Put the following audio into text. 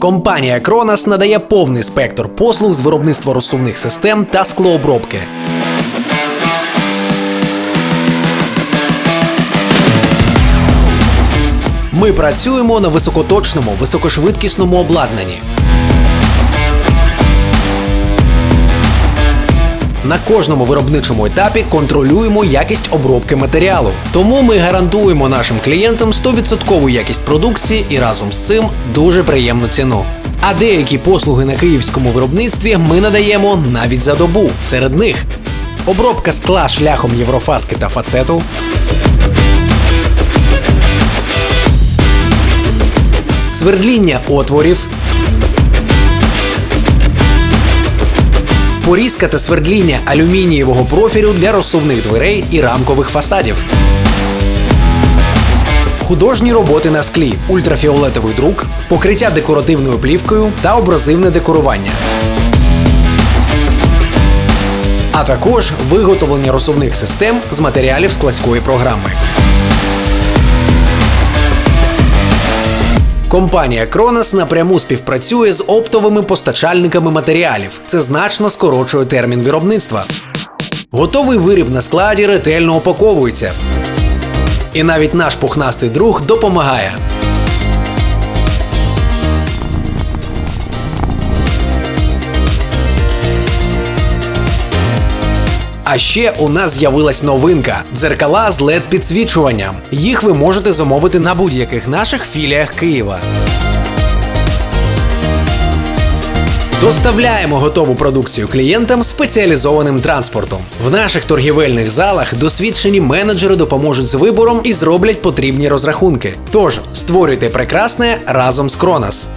Компанія Кронас надає повний спектр послуг з виробництва розсувних систем та склообробки. Ми працюємо на високоточному, високошвидкісному обладнанні. На кожному виробничому етапі контролюємо якість обробки матеріалу. Тому ми гарантуємо нашим клієнтам 100% якість продукції і разом з цим дуже приємну ціну. А деякі послуги на київському виробництві ми надаємо навіть за добу. Серед них обробка скла шляхом єврофаски та фацету, свердління отворів, порізка та свердління алюмінієвого профілю для розсувних дверей і рамкових фасадів. Художні роботи на склі, ультрафіолетовий друк, покриття декоративною плівкою та образивне декорування. А також виготовлення розсувних систем з матеріалів складської програми. Компанія Кронос напряму співпрацює з оптовими постачальниками матеріалів. Це значно скорочує термін виробництва. Готовий виріб на складі ретельно упаковується. І навіть наш пухнастий друг допомагає. А ще у нас з'явилась новинка дзеркала з led підсвічуванням. Їх ви можете замовити на будь-яких наших філіях Києва. Доставляємо готову продукцію клієнтам спеціалізованим транспортом. В наших торгівельних залах досвідчені менеджери допоможуть з вибором і зроблять потрібні розрахунки. Тож створюйте прекрасне разом з Кронас.